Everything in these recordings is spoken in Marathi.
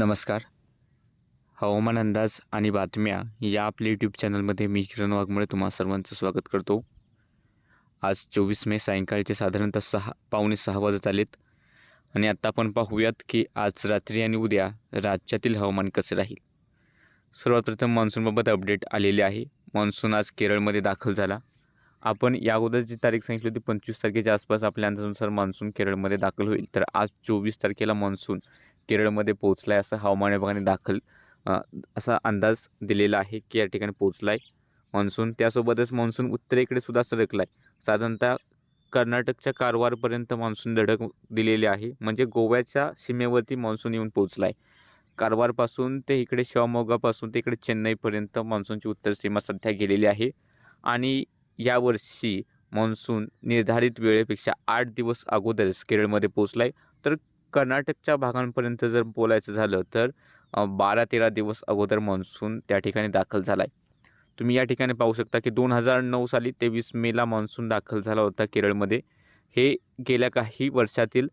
नमस्कार. हवामान अंदाज आणि बातम्या या आपल्या यूट्यूब चॅनलमध्ये मी किरण वाघमुळे तुम्हा सर्वांचं स्वागत करतो. आज चोवीस मे सायंकाळचे साधारणतः सहा पावणे सहा वाजत आलेत. आणि आत्ता आपण पाहूयात की आज रात्री आणि उद्या राज्यातील हवामान कसे राहील. सर्वात प्रथम मान्सूनबाबत अपडेट आलेले आहे. मान्सून आज केरळमध्ये दाखल झाला. आपण या अगोदरची तारीख सांगितली होती पंचवीस तारखेच्या आसपास आपल्या अंदाजानुसार मान्सून केरळमध्ये दाखल होईल. तर आज चोवीस तारखेला मान्सून केरळमध्ये पोहोचला आहे असं हवामान विभागाने दाखल असा अंदाज दिलेला आहे की या ठिकाणी पोहोचला आहे मान्सून त्यासोबतच मान्सून उत्तरेकडे सुद्धा सरकला आहे साधारणतः कर्नाटकच्या कारवारपर्यंत मान्सून धडक दिलेली आहे. म्हणजे गोव्याच्या सीमेवरती मान्सून येऊन पोहोचला आहे कारवारपासून ते इकडे शिवमोगापासून ते इकडे चेन्नईपर्यंत मान्सूनची उत्तर सीमा सध्या गेलेली आहे. आणि यावर्षी मान्सून निर्धारित वेळेपेक्षा आठ दिवस अगोदरच केरळमध्ये पोहोचला आहे तर कर्नाटकच्या भागांपर्यंत जर बोलायचं झालं तर बारा तेरा दिवस अगोदर मान्सून त्या ठिकाणी दाखल झाला आहे तुम्ही या ठिकाणी पाहू शकता की दोन हजार नऊ साली तेवीस मेला मान्सून दाखल झाला होता केरळमध्ये. हे गेल्या काही वर्षातील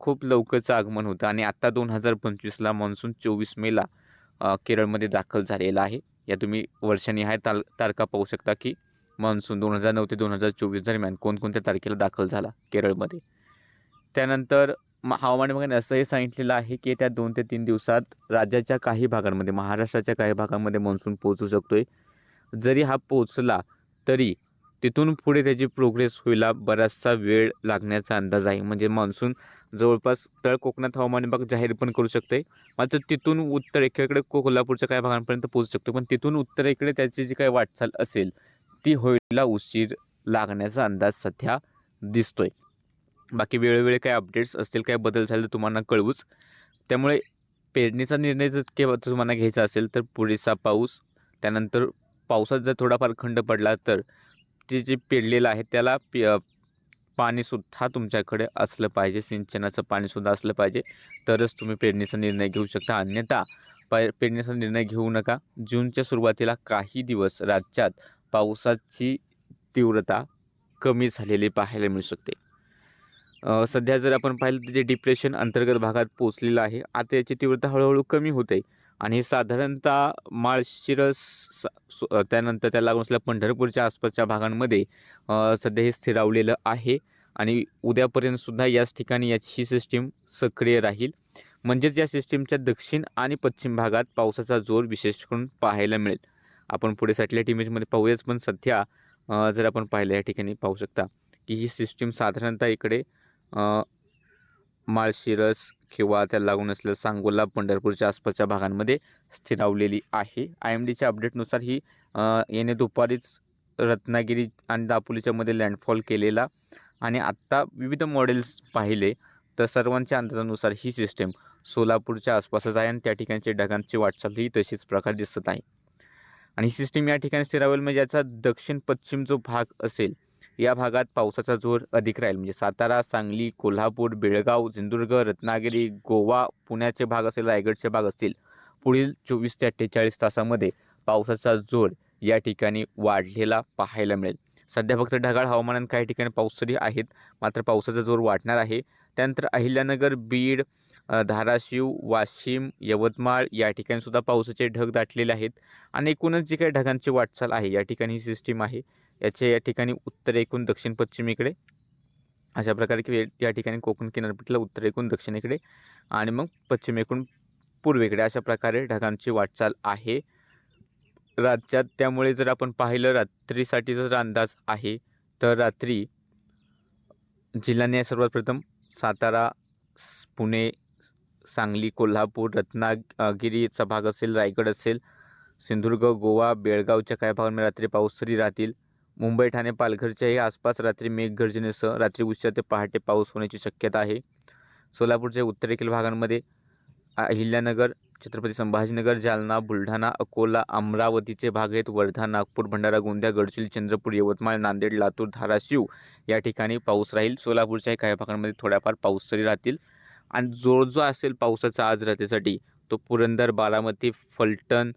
खूप लवकरचं आगमन होतं आणि आत्ता दोन हजार पंचवीसला मान्सून चोवीस मेला केरळमध्ये दाखल झालेला आहे. या तुम्ही वर्षानिहाय ताल तारखा पाहू शकता की मान्सून दोन हजार नऊ ते दोन हजार चोवीस दरम्यान कोणकोणत्या तारखेला दाखल झाला केरळमध्ये. त्यानंतर हवामान विभागाने असंही सांगितलेलं आहे की येत्या दोन ते तीन दिवसात राज्याच्या काही भागांमध्ये महाराष्ट्राच्या काही भागांमध्ये मान्सून पोहोचू शकतो आहे जरी हा पोचला तरी तिथून पुढे त्याची प्रोग्रेस होईला बराचसा वेळ लागण्याचा अंदाज आहे. म्हणजे मान्सून जवळपास तळ कोकणात हवामान विभाग जाहीर पण करू शकते मात्र तिथून उत्तर एकीकडे कोल्हापूरच्या काही भागांपर्यंत पोहोचू शकतो पण तिथून उत्तरेकडे त्याची जी काही वाटचाल असेल ती होईला उशीर लागण्याचा अंदाज सध्या दिसतोय. बाकी वेळोवेळी काही अपडेट्स असतील काही बदल झाले तर तुम्हाला कळवूच. त्यामुळे पेरणीचा निर्णय जर केव्हा तुम्हाला घ्यायचा असेल तर पुरेसा पाऊस त्यानंतर पावसात जर थोडाफार खंड पडला तर ते जे पेरलेलं आहे त्याला पे पाणीसुद्धा तुमच्याकडे असलं पाहिजे सिंचनाचं पाणीसुद्धा असलं पाहिजे. तरच तुम्ही पेरणीचा निर्णय घेऊ शकता. अन्यथा पा पेरणीचा निर्णय घेऊ नका. जूनच्या सुरुवातीला काही दिवस राज्यात पावसाची तीव्रता कमी झालेली पाहायला मिळू शकते. सध्या जर आपण पाहिलं तर जे डिप्रेशन अंतर्गत भागात पोचलेलं आहे आता याची तीव्रता हळूहळू कमी होते. आणि हे साधारणतः माळशिरस स- त्यानंतर त्याला लागून असलेल्या पंढरपूरच्या आसपासच्या भागांमध्ये सध्या हे स्थिरावलेलं आहे. आणि उद्यापर्यंतसुद्धा याच ठिकाणी याची सिस्टीम सक्रिय राहील. म्हणजेच या सिस्टीमच्या दक्षिण आणि पश्चिम भागात पावसाचा जोर विशेष करून पाहायला मिळेल. आपण पुढे सॅटेलाईट इमेजमध्ये पाहूयाच पण सध्या जर आपण पाहिलं या ठिकाणी पाहू शकता की ही सिस्टीम साधारणतः इकडे माळशिरस किंवा त्याला लागून असलेलं सांगोला पंढरपूरच्या आसपासच्या भागांमध्ये स्थिरावलेली आहे. आय एम डीच्या अपडेटनुसार ही अ, येणे दुपारीच रत्नागिरी आणि दापोलीच्या मध्ये लँडफॉल केलेला आणि आत्ता विविध मॉडेल्स पाहिले तर सर्वांच्या अंदाजानुसार ही सिस्टेम सोलापूरच्या आसपासच आहे आणि त्या ठिकाणची ढगांची वाटचाल ही तशीच प्रकार दिसत आहे. आणि ही सिस्टीम या ठिकाणी स्थिरावेल म्हणजे याचा दक्षिण पश्चिम जो भाग असेल या भागात पावसाचा जोर अधिक राहील. म्हणजे सातारा सांगली कोल्हापूर बेळगाव सिंधुदुर्ग रत्नागिरी गोवा पुण्याचे भाग असेल रायगडचे भाग असतील. पुढील चोवीस ते अठ्ठेचाळीस तासामध्ये पावसाचा जोर या ठिकाणी वाढलेला पाहायला मिळेल. सध्या फक्त ढगाळ हवामानात काही ठिकाणी पाऊस तरी आहेत. मात्र पावसाचा जोर वाढणार आहे. त्यानंतर अहिल्यानगर बीड धाराशिव वाशिम यवतमाळ या ठिकाणीसुद्धा पावसाचे ढग दाटलेले आहेत. आणि एकूणच जी काही ढगांची वाटचाल आहे या ठिकाणी ही सिस्टीम आहे. याचे या ठिकाणी उत्तर एकूण दक्षिण पश्चिमेकडे. अशा प्रकारे की या ठिकाणी कोकण किनारपट्टीला उत्तर एकूण दक्षिणेकडे आणि मग पश्चिमेकडून पूर्वेकडे अशा प्रकारे ढगांची वाटचाल आहे. राज्यात त्यामुळे जर आपण पाहिलं रात्रीसाठी जर अंदाज आहे तर रात्री जिल्ह्याने सर्वात प्रथम सातारा पुणे सांगली कोल्हापूर रत्नागिरीचा भाग असेल रायगड असेल सिंधुदुर्ग गोवा बेळगावच्या काही भागांमध्ये रात्री पाऊस तरी राहतील. मुंबई ठाणे पालघरच्याही आसपास रात्री मेघगर्जनेसह रात्री उशिरा ते पहाटे पाऊस होण्याची शक्यता आहे. सोलापूरच्या उत्तरेकडील भागांमध्ये अहिल्यानगर छत्रपती संभाजीनगर जालना बुलढाणा अकोला अमरावतीचे भाग आहेत. वर्धा नागपूर भंडारा गोंदिया गडचिरोली चंद्रपूर यवतमाळ नांदेड लातूर धाराशिव या ठिकाणी पाऊस राहील. सोलापूरच्याही काही भागांमध्ये थोड्याफार पाऊस तरी राहतील. आणि जो जो असेल पावसाचा आज रात्रीसाठी तो पुरंदर बारामती फलटण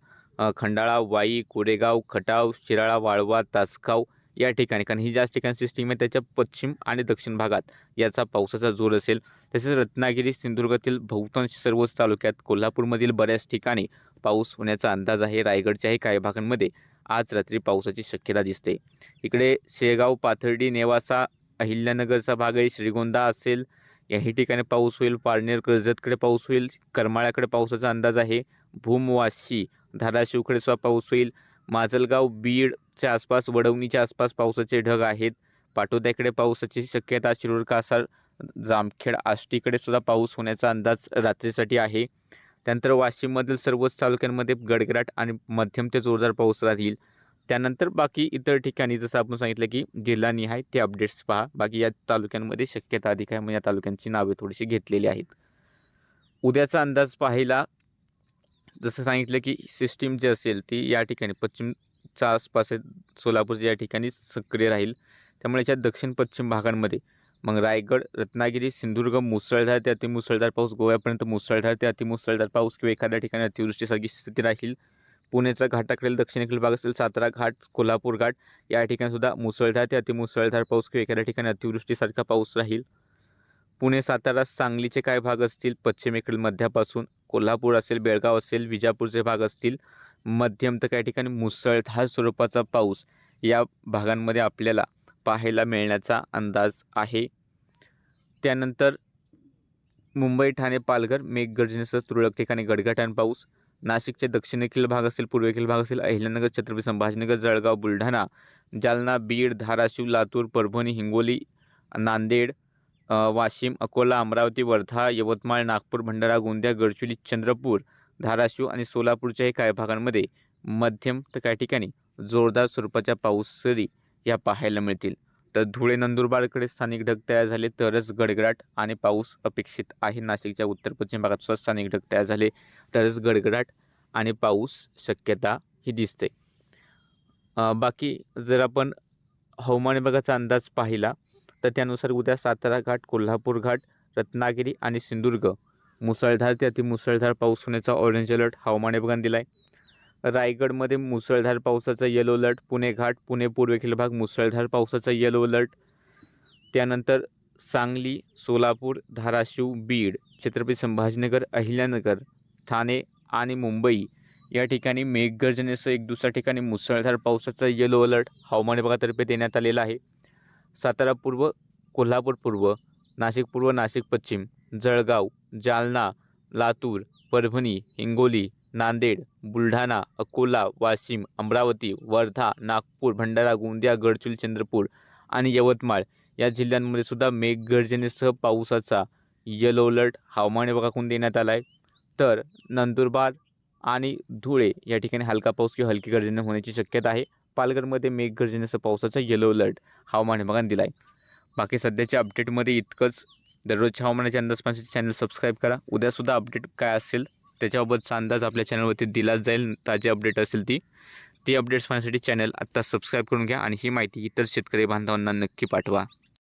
खंडाळा वाई कोरेगाव खटाव शिराळा वाळवा तासगाव या ठिकाणी. कारण ही ज्या ठिकाणी सिस्टीम आहे त्याच्या पश्चिम आणि दक्षिण भागात याचा पावसाचा जोर असेल. तसेच रत्नागिरी सिंधुदुर्गातील बहुतांश सर्वच तालुक्यात कोल्हापूरमधील बऱ्याच ठिकाणी पाऊस होण्याचा अंदाज आहे. रायगडच्याही काही भागांमध्ये आज रात्री पावसाची शक्यता दिसते. इकडे शेगाव पाथर्डी नेवासा अहिल्यानगरचा भाग आहे. श्रीगोंदा असेल याही ठिकाणी पाऊस होईल. पारनेर कर्जतकडे पाऊस होईल. करमाळ्याकडे पावसाचा अंदाज आहे. भूम वाशी धाराशिवकडे पाऊस होईल. माजलगाव बीडच्या आसपास वडवणीच्या आसपास पावसाचे ढग आहेत. पाटोद्याकडे पावसाची शक्यता शिरूर कासार जामखेड आष्टीकडे सुद्धा पाऊस होण्याचा अंदाज रात्रीसाठी आहे. त्यानंतर वाशिममधील सर्वच तालुक्यांमध्ये गडगडाट आणि मध्यम ते जोरदार पाऊस राहील. त्यानंतर बाकी इतर ठिकाणी जसं आपण सांगितलं की जिल्हानिहाय ते अपडेट्स पहा. बाकी या तालुक्यांमध्ये शक्यता अधिक आहे म्हणजे या तालुक्यांची नावे थोडीशी घेतलेली आहेत. उद्याचा अंदाज पाहायला जसं सांगितलं की सिस्टीम जी असेल ती या ठिकाणी पश्चिमच्या आसपास आहे, सोलापूर या ठिकाणी सक्रिय राहील. त्यामुळे याच्या दक्षिण पश्चिम भागांमध्ये मग रायगड रत्नागिरी सिंधुदुर्ग मुसळधार ते अतिमुसळधार पाऊस गोव्यापर्यंत मुसळधार ते अतिमुसळधार पाऊस किंवा एखाद्या ठिकाणी अतिवृष्टीसारखी स्थिती राहील. पुण्याचा घाटाकडील दक्षिणेकडील भाग असेल सातारा घाट कोल्हापूर घाट या ठिकाणीसुद्धा मुसळधार ते अतिमुसळधार पाऊस किंवा एखाद्या ठिकाणी अतिवृष्टीसारखा पाऊस राहील. पुणे सातारा सांगलीचे काय भाग असतील पश्चिमेकडील मध्यापासून कोल्हापूर असेल बेळगाव असेल विजापूरचे भाग असतील मध्यम तर काही ठिकाणी मुसळधार स्वरूपाचा पाऊस या भागांमध्ये आपल्याला पाहायला मिळण्याचा अंदाज आहे. त्यानंतर मुंबई ठाणे पालघर मेघगर्जनेसह तुरळक ठिकाणी गडगडाट पाऊस. नाशिकचे दक्षिणेखील भाग असेल पूर्वेखील भाग असेल अहिल्यानगर छत्रपती संभाजीनगर जळगाव बुलढाणा जालना बीड धाराशिव लातूर परभणी हिंगोली नांदेड वाशिम अकोला अमरावती वर्धा यवतमाळ नागपूर भंडारा गोंदिया गडचिरोली चंद्रपूर धाराशिव आणि सोलापूरच्याही काही भागांमध्ये मध्यम तर काही ठिकाणी जोरदार स्वरूपाच्या पाऊस सरी या पाहायला मिळतील. तर धुळे नंदुरबारकडे स्थानिक ढग तयार झाले तरच गडगडाट आणि पाऊस अपेक्षित आहे. नाशिकच्या उत्तर पश्चिम भागात सुद्धा स्थानिक ढग तयार झाले तरच गडगडाट आणि पाऊस शक्यता ही दिसते. बाकी जर आपण हवामान विभागाचा अंदाज पाहिला तर त्यानुसार उद्या सातारा घाट कोल्हापूर घाट रत्नागिरी आणि सिंधुदुर्ग. मुसळधार ते अतिमुसळधार पाऊस होण्याचा ऑरेंज अलर्ट हवामान विभागाने दिला आहे रायगडमध्ये मुसळधार पावसाचा येलो अलर्ट पुणे घाट पुणे पूर्वेखील भाग मुसळधार पावसाचा येलो अलर्ट त्यानंतर सांगली सोलापूर धाराशिव बीड छत्रपती संभाजीनगर अहिल्यानगर ठाणे आणि मुंबई या ठिकाणी मेघगर्जनेसह एक दुसऱ्या ठिकाणी मुसळधार पावसाचा येलो अलर्ट हवामान विभागातर्फे देण्यात आलेला आहे. सातारा पूर्व कोल्हापूर पूर्व नाशिक पूर्व नाशिक पश्चिम जळगाव जालना लातूर परभणी हिंगोली नांदेड बुलढाणा अकोला वाशिम अमरावती वर्धा नागपूर भंडारा गोंदिया गडचिरोली चंद्रपूर आणि यवतमाळ या जिल्ह्यांमध्ये सुद्धा मेघगर्जनेसह पावसाचा येलो अलर्ट हवामान विभागाकडून देण्यात आला आहे तर नंदुरबार आणि धुळे या ठिकाणी हलका पाऊस किंवा हलकी गर्जने होण्याची शक्यता आहे. पालघरमध्ये मेघगर्जनेसह पावसाचा येलो अलर्ट हवामान विभागाने दिला आहे बाकी सध्याच्या अपडेटमध्ये इतकंच. दररोजच्या हवामानाच्या अंदाज पाहण्यासाठी चॅनल सबस्क्राईब करा. उद्यासुद्धा अपडेट काय असेल त्याच्याबाबतचा अंदाज आपल्या चॅनलवरती दिलाच जाईल. ताजी अपडेट असेल ती. ती अपडेट्स पाहण्यासाठी चॅनल आत्ता सबस्क्राईब करून घ्या आणि ही माहिती इतर शेतकरी बांधवांना नक्की पाठवा.